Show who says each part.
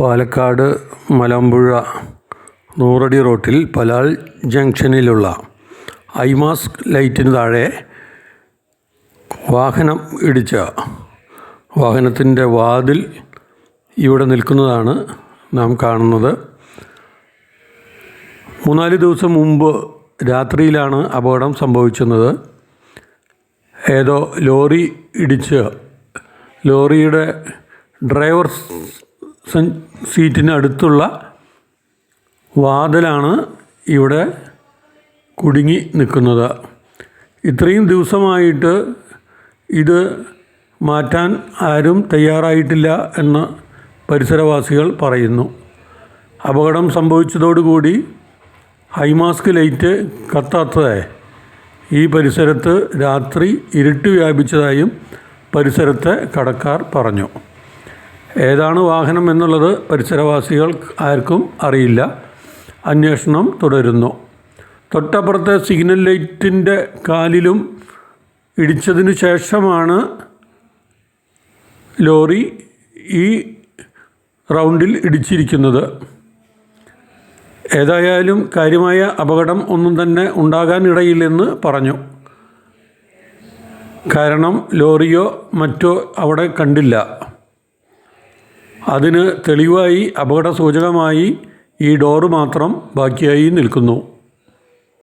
Speaker 1: പാലക്കാട് മലമ്പുഴ നൂറടി റോട്ടിൽ പലാൽ ജംഗ്ഷനിലുള്ള ഐമാസ് ലൈറ്റിന് താഴെ വാഹനം ഇടിച്ച വാഹനത്തിന്റെ വാതിൽ ഇവിടെ നിൽക്കുന്നതാണ് നാം കാണുന്നത്. മൂന്നാൽ ദിവസം മുമ്പ് രാത്രിയിലാണ് അപകടം സംഭവിച്ചത്. ഏതോ ലോറി ഇടിച്ച് ലോറിയുടെ ഡ്രൈവർ സൻ- സീറ്റിന് അടുത്തുള്ള വാതിലാണ് ഇവിടെ കുടുങ്ങി നിൽക്കുന്നത്. ഇത്രയും ദിവസമായിട്ട് ഇത് മാറ്റാൻ ആരും തയ്യാറായിട്ടില്ല എന്ന് പരിസരവാസികൾ പറയുന്നു. അപകടം സംഭവിച്ചതോടുകൂടി ഹൈമാസ്ക് ലൈറ്റ് കത്താത്തതായി. ഈ പരിസരത്ത് രാത്രി ഇരുട്ട് വ്യാപിച്ചതായും പരിസരത്തെ കടക്കാർ പറഞ്ഞു. ഏതാണ് വാഹനം എന്നുള്ളത് പരിസരവാസികൾ ആർക്കും അറിയില്ല. അന്വേഷണം തുടരുന്നു. തൊട്ടപ്പുറത്തെ സിഗ്നൽ ലൈറ്റിന്റെ കാലിലും ഇടിച്ചതിനു ശേഷമാണ് ലോറി ഈ റൗണ്ടിൽ ഇടിച്ചിരിക്കുന്നത്. ഏതായാലും കാര്യമായ അപകടം ഒന്നും തന്നെ ഉണ്ടാകാനിടയില്ലെന്ന് പറഞ്ഞു. കാരണം ലോറിയോ മറ്റോ അവിടെ കണ്ടില്ല. അതിന് തെളിവായി അപകട സൂചകമായി ഈ ഡോറ് മാത്രം ബാക്കിയായി നിൽക്കുന്നു.